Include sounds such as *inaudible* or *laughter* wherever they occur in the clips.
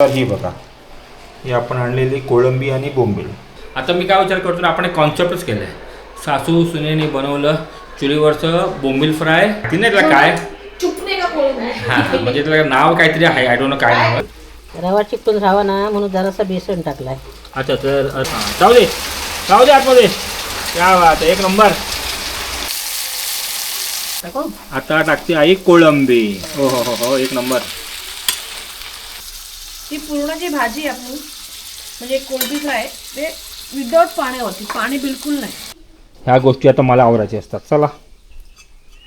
तर ही बघा. ही आपण आणलेली कोळंबी आणि बोंबील. आता मी काय विचार करतो ना आपण एक कॉन्सेप्टच केलं आहे सासू सुनेने बनवलं चुलीवरचं बोंबील फ्राय. तिने त्याला काय? चुकणे का कोळंबी? हा म्हणजे त्याला नाव काहीतरी आहे आय डोंट नो काय नाव आहे. रवा चिकटून राहावा ना म्हणून जरासा बेसन टाकलाय. अच्छा तर अ, हा. जाऊ दे जाऊ दे आतमध्ये. क्या बात आहे, एक नंबर. आता टाकते आई कोळंबी. हो हो हो हो एक नंबर. ती पूर्ण जी भाजी आहे आपली म्हणजे कोळंबी फ्राय ते विदाउट पाण्यावरती पाणी बिलकुल नाही. ह्या गोष्टी आता मला आवडायची असतात. चला.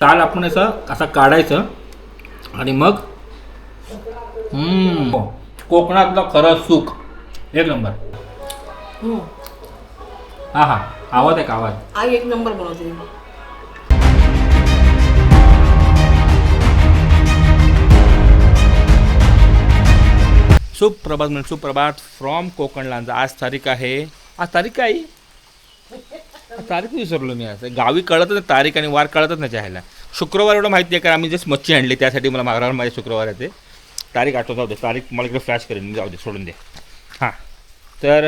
ताल आपण असं असा काढायचं आणि मग हम्म, कोकणातलं खरं सुख. एक नंबर. हा हा. आवाज आहे का? आवाज. आई एक नंबर बनवते. सुप्रभात म्हणजे सुप्रभात फ्रॉम कोकण लांजा. आज तारीख आहे. आज तारीख काय? आहे? तारीख विसरलो मी आज. गावी कळतच नाही तारीख आणि वार कळतच नाही ह्याला शुक्रवार एवढं माहिती आहे कारण आम्ही जस्ट मच्छी आणली. त्यासाठी मला मागरावर माझ्या शुक्रवार येते तारीख आठवत जाऊ दे. तारीख मला इकडे फ्लॅश करेन. जाऊ दे सोडून दे. हां. तर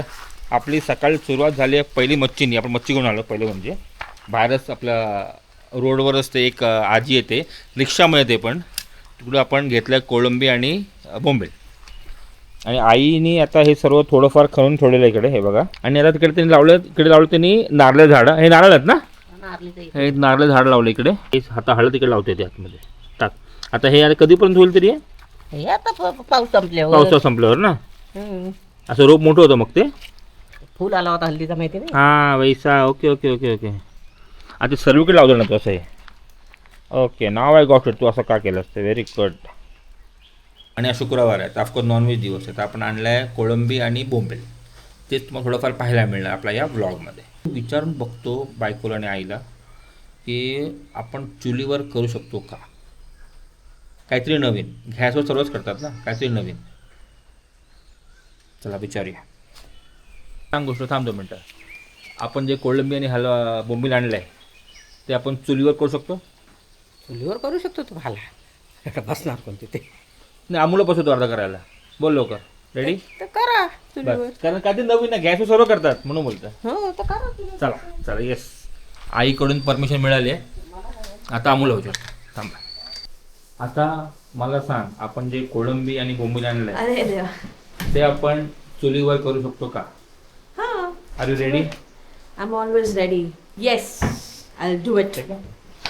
आपली सकाळी सुरुवात झाली आहे पहिली मच्छीनी. आपण मच्छी घेऊन आलो पहिलं म्हणजे. बाहेरच आपल्या रोडवरच ते एक आजी येते. रिक्षामध्ये ते पण. तिकडं आपण घेतलं कोळंबी आणि अ, आणि आईने आता हे सर्व थोडंफार खणून ठेवलेलं इकडे हे बघा. आणि आता तिकडे त्यांनी लावलं इकडे लावलं त्यांनी नारळ झाडं. हे नारळ आहेत ना? हे नारळ झाड लावलं इकडे. हे आता हळद इकडे लावते ते आतमध्ये. टाक. आता हे आता कधीपर्यंत होईल तरी? हे? आता पाऊस संपल्यावर. पावसा संपल्यावर ना. असं रोप मोठं होतं मग ते? फुल आला होता हल्दीचा माहिती नाही? हां वैसा. Okay okay okay okay. आता सर्वीकडे लावलं ना तू असं हे? ओके नाव आहे गॉट तू असं का केलं असतं व्हेरी गुड आणि हा शुक्रवार आहे तर ऑफकोर्स नॉनव्हेज दिवस आहे. तर आपण आणलं आहे कोळंबी आणि बोंबेल. तेच तुम्हाला थोडंफार पाहायला मिळणार आपल्या या ब्लॉगमध्ये विचारून बघतो बायकोला आणि आईला की आपण चुलीवर करू शकतो का? काहीतरी नवीन. गॅसवर सर्वच करतात ना? काहीतरी नवीन. चला विचारूया. सांग गोष्ट थांबतो मिनटं. आपण जे कोळंबी आणि हलवा बोंबील आणलं आहे ते आपण चुलीवर करू शकतो? चुलीवर करू शकतो तुम्हाला. *laughs* बसणार कोणते ते नाही आम्हाला बसवतो अर्धा करायला. बोल लवकर. रेडी तर करा चुलीवर बस. कारण काय ते नवीन आहे गॅसवर सर्व करतात म्हणून बोलतं हो तर करा चुलीवर. चला चला येस आईकडून परमिशन मिळाली आहे. आता अमूल विचार थांबा. आता मला सांग आपण जे कोळंबी आणि बोंबील आणलं आहे अरे देवा. ते आपण चुलीवर करू शकतो का? हा. Are you ready I am always ready yes I do it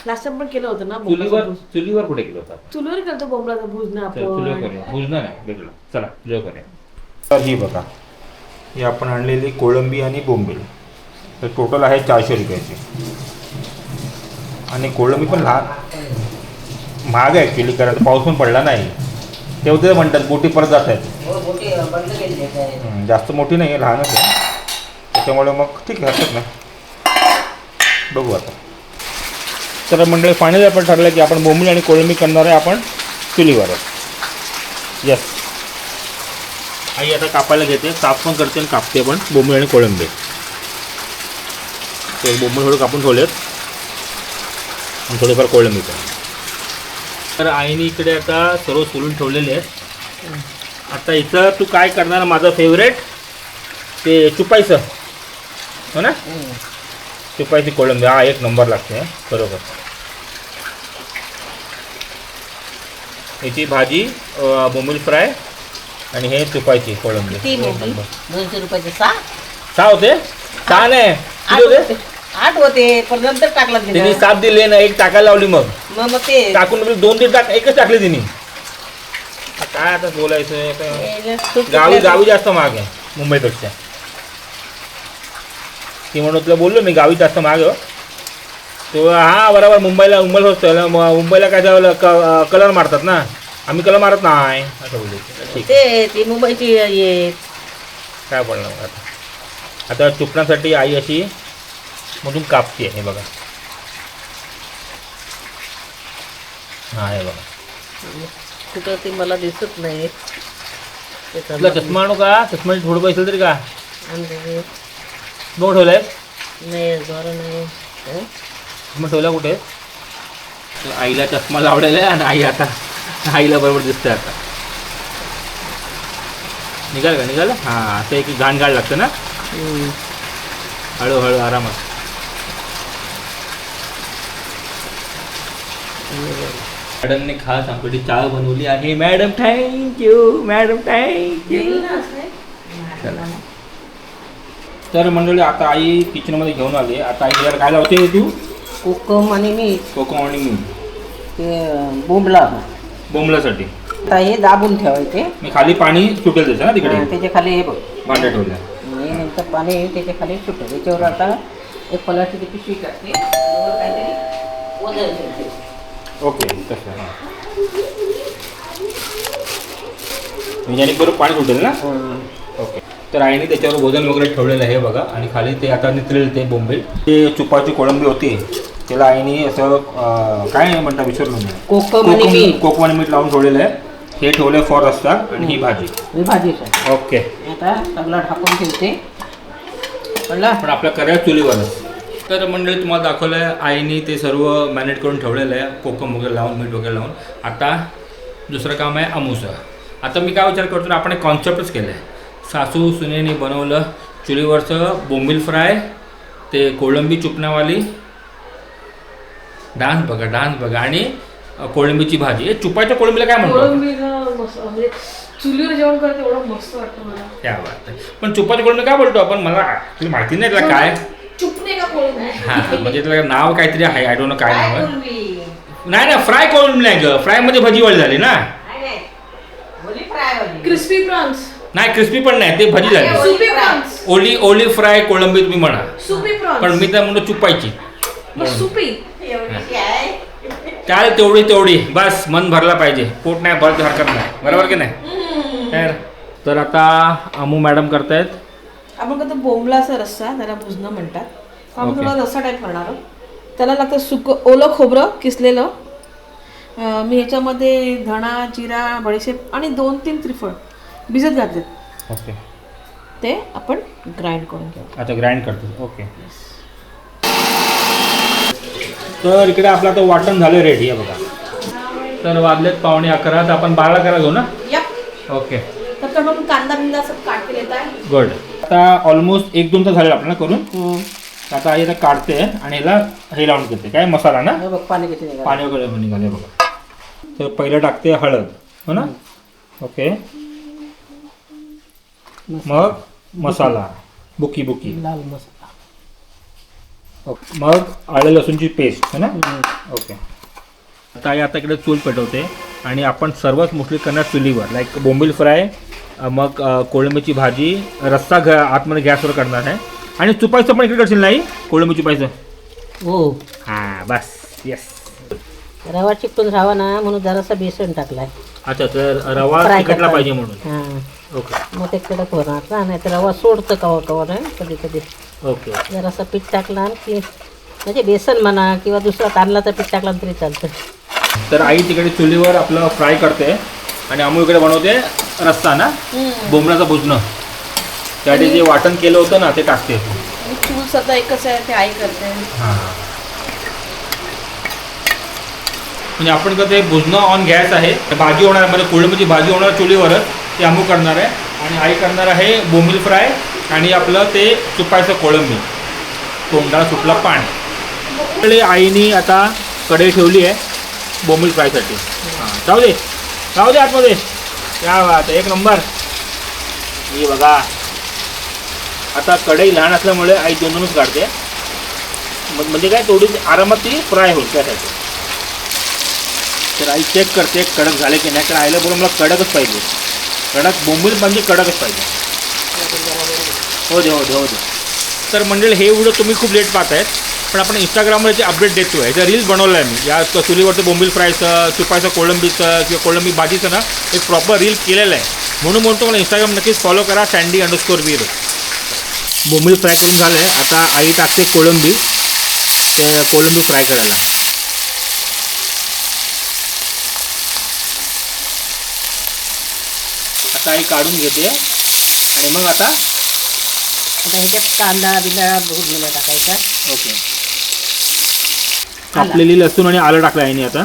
last time पण केलं होतं ना चुलीवर बोंबलाचं भूज. चुलीवर कुठे केलं होतं? चुलीवर करतो बोंबलाचा भूज ना चल चुलीवर आपण. करूया. भुजणं नाही वेगळं. चला चुलीवर करूया. तर ही बघा ही आपण आणलेली कोळंबी आणि बोंबील. तर टोटल आहे चारशे रुपयाची. आणि कोळंबी पण लहान. महाग आहे ॲक्च्युली कारण पाऊस पण पडला नाही. तेव्हा ते म्हणतात बोटी परत जात आहेत. हो, मोठी बंद केलेली आहे. हं, जास्त मोठी नाही आहे लहानच आहे. त्याच्यामुळे मग ठीक आहे हरकत नाही. बघू आता. तर मंडळी फायनली आपण ठरलं की आपण बोंबील आणि कोळंबी करणार आहे आपण चुलीवरच. येस आई आता कापायला घेते साफ पण करते आणि कापते पण बोंबळी आणि कोळंबी. ते बोंबळी थोडं कापून ठेवलेत. आणि थोडेफार कोळंबी पण. तर आईने इकडे आता सर्व सोलून ठेवलेले आहेत. आता इथं तू काय करणार माझं फेवरेट ते चुपायचं हो ना? चुपायची कोळंबी. हा एक नंबर लागते बरोबर. याची भाजी अं, बोंबील फ्राय आणि हे चुपायची कोळंबी. दोनशे रुपयाचे सहा? सहा होते? सहा नाही. किती होते? आठ होते पण नंतर टाकला तिने. सात दिले ना एक टाकायला लावली मग. मग ते टाकून दोन तीन टाक एकच टाकली तिने. काय आता बोलायचं? गावी गावी जास्त महाग आहे मुंबईपेक्षा. ती म्हणून तुला बोललो मी गावी जास्त महाग आहे हो. तो हा बरोबर मुंबईला मुंबईला. म- मुंबईला काय त्यावेळेला कलर मारतात ना. आम्ही कलर मारत नाही. असं ठीक ते ती मुंबईची ये. काय बोलणार मग आता? आता चुकण्यासाठी आई अशी मधून कापते हे बघा. हा हे बघा. कुठं ती मला दिसत नाही. चष्मा आणू का? चष्मा थोडं पैसे तरी का? आणि नो ठेवलाय? नाही बरं नाही. हं? चष्मा ठेवला कुठे? आईला चष्मा लावलेला आहे आणि आई आता आईला बरोबर दिसते आता. निघाल का? निघाल? हां असं एक घाण घाण लागतं ना? हळूहळू आरामात. मॅडमने खास आमच्यासाठी चहा बनवली आहे. मॅडम थँक्यू मॅडम थँक्यू तर मंडळी आता आई किचनमध्ये घेऊन आली. आता आई जरा काय लावते तू? कोकम आणि मीठ. कोको आणि मी ते बोंबला. बोंबलासाठी. आता हे दाबून ठेवायचे. मी खाली पाणी सुटेल त्याचं ना तिकडे? त्याच्याखाली हे बघ. भांड्या ठेवल्या. नंतर पाणी त्याच्याखाली सुटेल. त्याच्यावर आता एक पलाची पिशवी टाकते. त्यावर काहीतरी वजन ठेवते. ओके तसं हां. म्हणजे बरोबर पाणी सुटेल ना? तर आईने त्याच्यावर वजन वगैरे ठेवलेलं आहे बघा. आणि खाली ते आता निचलेलं ते बोंबील. ते चुपाची कोळंबी होती. त्याला आईने असं काय म्हणता विसरलो मी कोकम कोकम मीठ. कोकम आणि मीठ लावून ठेवलेलं आहे. हे ठेवलं फॉर रस्ता आणि ही भाजी. ही भाजीचं ओके. आता सगळं ढाकून ठेवते. पण आपल्या करायला चुलीवरच तर मंडळी तुम्हाला दाखवलं आहे आईने ते सर्व मॅनेट करून ठेवलेलं आहे. कोकम वगैरे लावून मीठ वगैरे लावून. आता दुसरं काम आहे अमुसं आता मी काय विचार करतो ना आपण कॉन्सेप्टच केलं आहे सासू सुनेने बनवलं चुलीवरचं बोंबील फ्राय ते कोळंबी चुपण्यावाली डान्स बघा डान्स बघा. आणि कोळंबीची भाजी. हे चुपाच्या कोळंबीला काय म्हणतो म्हणजे चुलीवर जेवण करत एवढं मस्त वाटतं मला. त्या बात आहे. पण चुपाची कोळंबी काय बोलतो आपण? मला माहिती नाही त्याला काय? चुपणे का कोळंबी? हा म्हणजे त्याला नाव काहीतरी आहे आय डोंट नो काय नाव आहे. नाही ना फ्राय करून नाही ग. फ्रायमध्ये भजी वळ झाली ना. Crispy prawns. नाही क्रिस्पी पण नाही ते भजी झाली. सुपी प्रॉन्स ओली ओली फ्राय कोळंबी तुम्ही म्हणा. सुपी पण प्रॉन्स मी तर म्हणतो चुपायची. मग सुपी चाल तेवढी तेवढी. बस मन भरला पाहिजे. पोट नाही भरत हरकत नाही. बरोबर की नाही? तर तर आता अमू मॅडम करतायत. आपण कसं बोंबलाचा रस्सा त्याला भुजणं म्हणतात. आपण. थोडा रस्सा टाईप करणार आहोत. त्याला लागतं सुक ओलं खोबरं किसलेलं. अं, मी ह्याच्यामध्ये धणा जिरा बडीशेप आणि दोन तीन त्रिफळ. भिजत घातलेत ओके. ते आपण ग्राइंड करून घेऊ. आता ग्राइंड करतो. ओके. तर इकडे आपलं आता वाटण झालं रेडी आहे बघा. तर वाजलेत पावणे अकरा तर आपण बारा करा घेऊ ना? Yup okay. तर आपण कांदा बिंदा असं येत आहे. गुड आता ऑलमोस्ट एक दोन तास झाले आपल्याला करून. आता आई आता काढते आणि ह्याला हे लावून घेते. काय? मसाला ना? हे बघ पाणी किती निघालं पाणी वगैरे निघाले बघा. तर पहिलं टाकते हळद. हो ना? ओके. मग मसाला. बुकी बुकी. लाल मसाला. ओके मग आलं लसूणची पेस्ट है ना. ओके. आता आई आता इकडे चूल पेटवते आणि आपण सर्वात मोस्टली करणार चुलीवर. लाईक बोंबील फ्राय मग कोळंबीची भाजी रस्सा घ आतमध्ये गॅसवर करणार आहे. आणि चुपायचं पण इकडे करशील नाही कोळंबी चुपायचं हो. हां बस. येस रवा चिकटून राहावा ना म्हणून जरासा बेसन टाकलाय. अच्छा तर रवा करताना. पाहिजे म्हणून. ओके मग ते कडक होणार ना नाही तर रवा सोडतं कवा कवा नाही? कधी कधी. ओके जरासा पीठ टाकला की म्हणजे बेसन म्हणा किंवा दुसरा तांदळाचं पीठ टाकला तरी चालतं. तर आई तिकडे चुलीवर आपलं फ्राय करते आणि अमू इकडे बनवते रस्सा ना? बोंबलाचं भुजणं. त्यासाठी जे वाटण केलं होतं ना ते टाकते चूल सध्या एकच आहे ते आई करते. हां. म्हणजे आपण कसं ते भुजणं ऑन गॅस आहे. ते भाजी होणार म्हणजे कोळंबीची भाजी होणार चुलीवरच. ते अमू करणार आहे. आणि आई करणार आहे बोंबील फ्राय आणि आपलं ते चुपायचं कोळंबी. तोंडाला सुटलं पाणी. इकडे आईनी आता कढई ठेवली आहे बोंबील फ्रायसाठी. हां जाऊ दे. जाऊ दे आतमध्ये. या बात एक नंबर. ही बघा. आता कढई लहान असल्यामुळे आई दोन दोनच काढते. मग म्हणजे काय थोडी आरामात ती फ्राय होईल त्यासाठी. तर आई चेक करते कडक झाले की नाही. कारण आईला बरोबर मला कडकच पाहिजे. कडक बोंबील म्हणजे कडकच पाहिजे. हो दे हो दे हो दे. तर मंडळी हे व्हिडिओ तुम्ही खूप लेट पाहतायत पण आपण इंस्टाग्रामवर याचे अपडेट देतो आहे याचा रील्स बनवला आहे मी या चुलीवरचं बोंबील फ्रायचं चुपायचं कोळंबीचं किंवा कोळंबी भाजीचं ना एक प्रॉपर रील केलेलं आहे. म्हणून म्हणतो मला इंस्टाग्राम नक्कीच फॉलो करा सँडी अंडरस्कोर वीर बोंबील फ्राय करून झालं आहे आता आई टाकते कोळंबी ते कोळंबी फ्राय करायला. आता काढून घेते. आणि मग आता ह्याच्यात कांदा बिंदा भुजलेला टाकायचा ओके. कापलेली लसूण आणि आलं टाकलं आहे आता.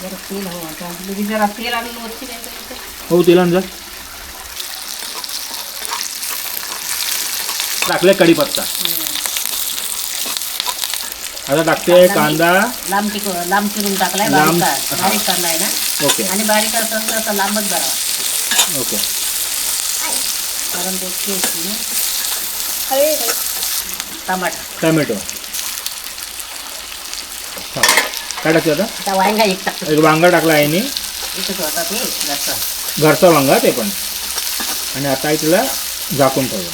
तेल हो तेल जा. टाकलं कढीपत्ता. आता टाकते कांदा लांब टिक लांब चिरून टाकलाय लांब- बारीक का- बारीक कांदा आहे ना ओके आणि बारीक असं तर असं लांबच भरावा ओके कारण ते टेस्ट ना अरे टमाटा टमॅटो हा. काय टाकते आता आता वांगा एक टाकतो एक वांगा टाकला आहे इथंच होता ते घरचं घरचा वांगा ते पण आणि आता तिला झाकून ठेवलं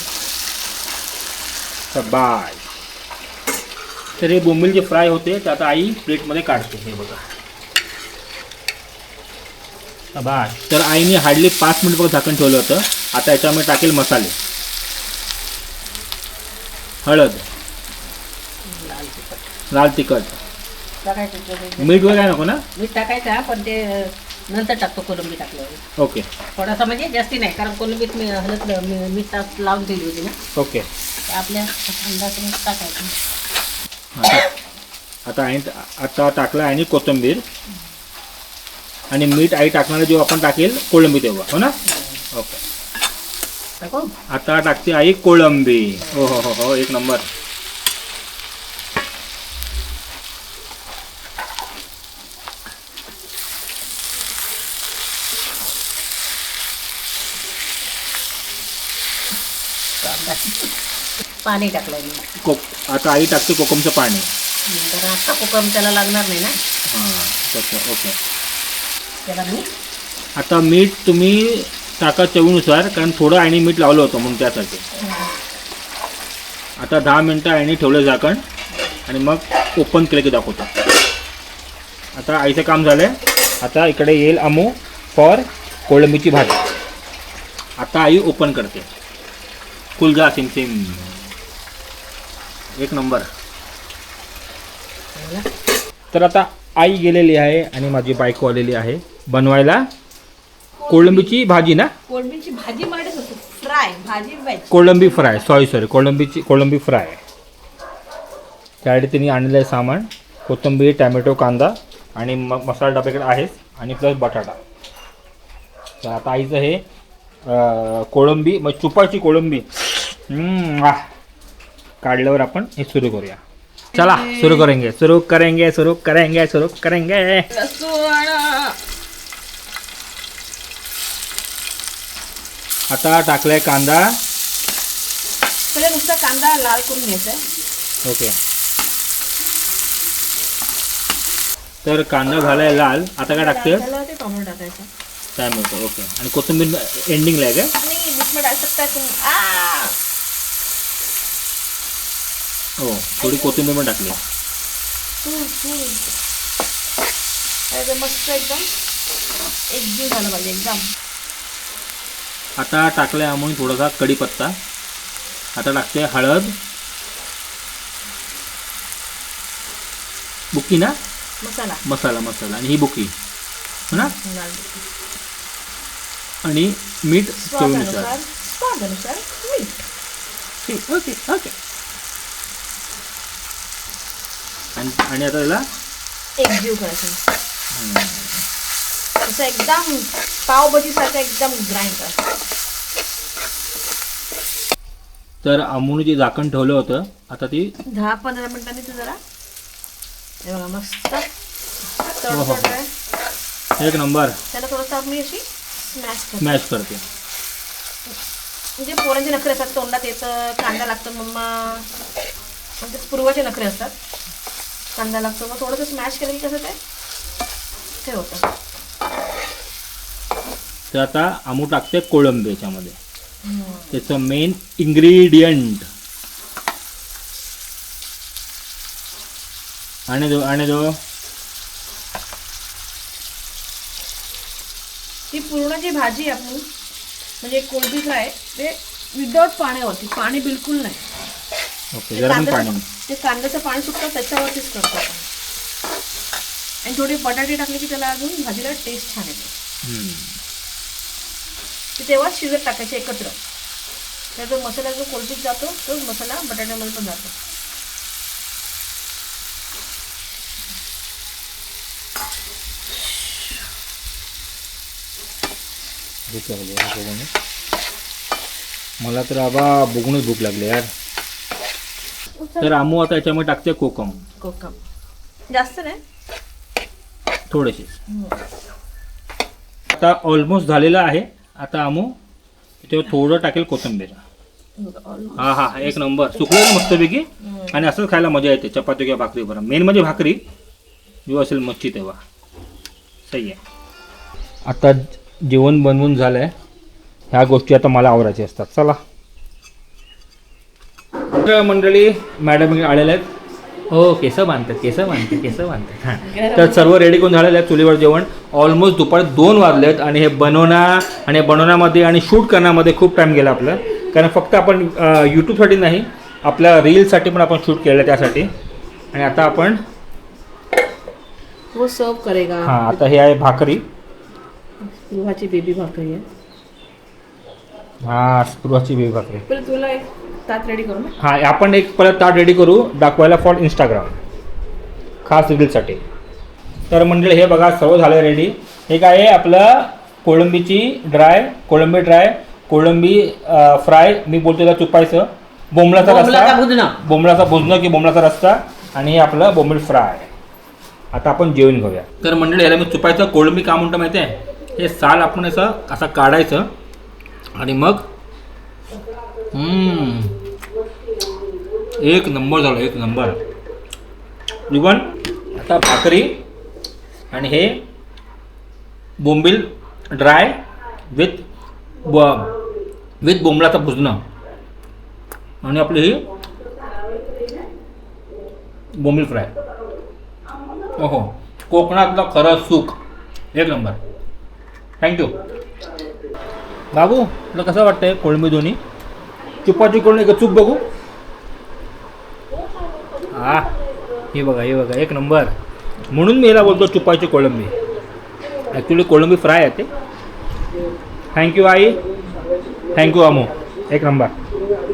तर बाय तर हे बोंबील जे फ्राय होते ते आता आई प्लेटमध्ये काढते. हे बघा. बाय तर आईने हार्डली पाच मिनिट बघ झाकण ठेवलं होतं. आता याच्यामध्ये टाकेल मसाले. हळद. लाल तिखट. मीठ वगैरे नको ना? मीठ टाकायचं पण ते नंतर टाकतो कोलंबी टाकल्यावर. ओके. थोडासा म्हणजे जास्ती नाही कारण कोलंबीत मी हलत मीठ लावून दिली होती ना. ओके. आपल्या अंदाजाने टाकायचं. आता आता आई आता टाकला आणि कोथिंबीर. आणि मीठ आई टाकणार जेव्हा आपण टाकेल कोळंबी तेव्हा. हो ना? ओके. आता टाकते आई कोळंबी. हो हो हो हो एक नंबर. पाणी टाकलं मी. कोक आता आई टाकते कोकमचं पाणी. तर आता कुकर त्याला लागणार नाही ना? हां तसं ओके. त्याला मी आता मीठ तुम्ही टाका चवीनुसार कारण थोडं आईने मीठ लावलं होतं म्हणून त्यासाठी. आता दहा मिनटं आईने ठेवलं झाकण आणि मग ओपन केलं की दाखवतो. आता आईचं काम झालं आता इकडे येईल अमू फॉर कोळंबीची भाजी. आता आई ओपन करते. कुलजा सिम सिम. एक नंबर. तर आता आई गेलेली आहे आणि माझी बायको आलेली आहे. बनवायला कोळंबीची भाजी ना? कोळंबीची भाजी मराठीच असते फ्राय भाजी कोळंबी फ्राय सॉरी सॉरी कोळंबीची कोळंबी फ्राय त्यासाठी तिने आणलेलं आहे सामान कोथिंबीर टॅमॅटो कांदा आणि म मसाला डब्याकडे आहेच आणि प्लस बटाटा. तर आता आईचं हे कोळंबी मग चुपाची कोळंबी. काढल्यावर आपण हे सुरू करूया. चला सुरू करेंगे सुरू करेंगे सुरू करेंगे सुरू करेंगे. आता टाकलाय कांदा. पहिले नुसता कांदा लाल करून घ्यायचा ओके. तर कांदा झालाय लाल. आता काय टाकते टोमॅटो टाकायचं. काय मिळतं ओके. आणि कोथिंबीर एंडिंगला आहे काय आणि बीच में डाल सकता है थोडी कोथिंबीर पण टाकली. मस्त एकदम एकजीव झालं पाहिजे एकदम. आता टाकलाय आम्ही थोडासा कढीपत्ता. आता टाकते हळद. बुकी ना? मसाला. मसाला मसाला. आणि ही बुकी हो ना? आणि मीठ चवीनुसार. स्वादानुसार स्वादानुसार मीठ. ठीक ओके ओके. आणि आणि आता त्याला एकजीव करायचं. असं एकदम पावभाजी सारखं एकदम ग्राइंड कर तर अमून जे झाकण ठेवलं होतं आता ती दहा पंधरा मिनिटांनी तू जरा हे बघा मस्त हो, हो. एक नंबर. त्याला थोडंसं मी अशी स्मॅश करते. स्मॅश करते. म्हणजे पोरांचे नखरे असतात तोंडात येतं कांदा लागतो मम्मा. म्हणजे पूर्वाचे नखरे असतात. कांदा लागतो. मग थोडंसं स्मॅश केलं की कसं ते? ते होतं. तर आता आमू टाकते कोळंबी याच्यामध्ये. त्याचं मेन इन्ग्रेडियंट आणि दो आणि दो ती पूर्ण जी भाजी आपली म्हणजे कोळंबी फ्राय ते विदाऊट पाण्यावरती पाणी बिलकुल नाही. ओके ते जरा पण कांद्याचं- पाणी. ते कांद्याचं पाणी सुटतं त्याच्यावरतीच करतो. आणि थोडी बटाटे टाकले की त्याला अजून भाजीला टेस्ट छान येते. ते तेव्हाच शिजत टाकायचे एकत्र. तर जो मसाला जो कोलपीत जातो तोच मसाला बटाट्यामध्ये पण जातो. भूक लागली. मला तर आबा बघूनच भूक लागली यार. तर आमू आता याच्यामध्ये टाकते कोकम. कोकम. जास्त नाही. थोडेसे. आता ऑलमोस्ट झालेलं आहे. आता आमू त्याच्यावर थोडं टाकेल कोथिंबीर. हा हा एक नंबर. सुकलं ना मस्तपैकी आणि असंच खायला मजा येते. चपाती किंवा भाकरी बरं. मेन म्हणजे भाकरी. जेव्हा असेल मच्छी तेव्हा. सही आहे. आता जेवण बनवून झालं आहे ह्या गोष्टी आता मला आवरायच्या असतात. चला. मंडळी मॅडम आलेल्या आहेत. हो केस बांधतात केस बांधतात केस बांधतात. हां. *laughs* तर सर्व रेडी करून झालेलं आहे चुलीवर जेवण. ऑलमोस्ट दुपारी दोन वाजलेत आणि हे बनवणं आणि हे बनवण्यामध्ये आणि शूट करण्यामध्ये खूप टाईम गेला आपलं. कारण फक्त आपण यूट्यूबसाठी नाही आपल्या रीलसाठी पण आपण शूट केलं त्यासाठी. आणि आता आपण वो सर्व करेगा. हां आता हे आहे भाकरी. स्पृहाची बेबी भाकरी आहे. हां स्पृहाची बेबी भाकरी. तुला एक ताट रेडी करू ना? हां आपण एक परत ताट रेडी करू दाखवायला फॉर इंस्टाग्राम खास रीलसाठी तर मंडळी हे बघा सर्व झालं रेडी हे काय आहे आपलं कोळंबीची ड्राय कोळंबी ड्राय कोळंबी अं, फ्राय मी बोलतो त्याला चुपायचं. बोंबलाचा बोंबलाचा रस्ता भुजना. बोंबलाचा भुजणं की बोंबलाचा रस्ता आणि हे आपलं बोंबील फ्राय आता आपण जेवण घेऊया. तर मंडळी याला मी चुपायचं. कोळंबी का म्हणतो माहिती आहे? हे साल आपण असं असं काढायचं. आणि मग हम्म. एक नंबर झालं एक नंबर. इवन आता भाकरी आणि हे बोंबील ड्राय विथ विथ बोंबलाचं भुजणं आणि आपली ही बोंबील फ्राय. ओहो कोकणातलं खरं सुख एक नंबर. थँक्यू बाबू तुला कसं वाटतंय कोळंबी दोन्ही? चुपाची कोळंबी का चूप बघू? हा. हे बघा हे बघा एक नंबर. म्हणून मी याला बोलतो चुपाची कोळंबी. ॲक्च्युली कोळंबी फ्राय आहे ते. Thank you I. Thank you Amo. एक नंबर.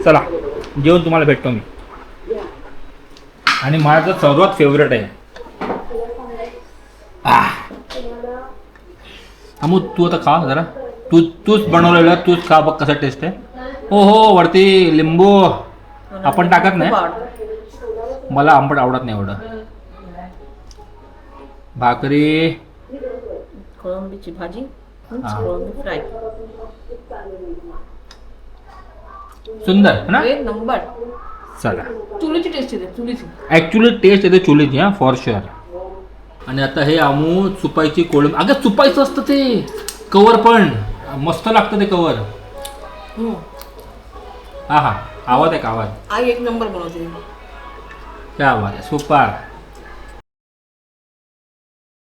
चला जेवण तुम्हाला भेटतो मी. आणि माझं सर्वात फेवरेट आहे. आह. अमू तू आता खा जरा. तू तूच बनवलेलं तूच खा बघ कसा टेस्ट आहे. हो हो वरती लिंबू. आपण टाकत नाही. मला आंबट आवडत नाही एवढं. भाकरी. कोळंबीची भाजी हा. कोळंबी फ्राय. सुंदर है ना? एक नंबर. चला. चुलीची टेस्ट येते चुलीची. ॲक्च्युली टेस्ट येते चुलीची हा फॉर शुअर आणि आता हे आमू चुपायची कोळंबी. अगं चुपायचं असतं ते. कवर पण. मस्त लागतं ते कवर. हम्म. हा हा. आवाज आहे का? आवाज. आई एक नंबर बनवते. क्या आवाज आहे सुपर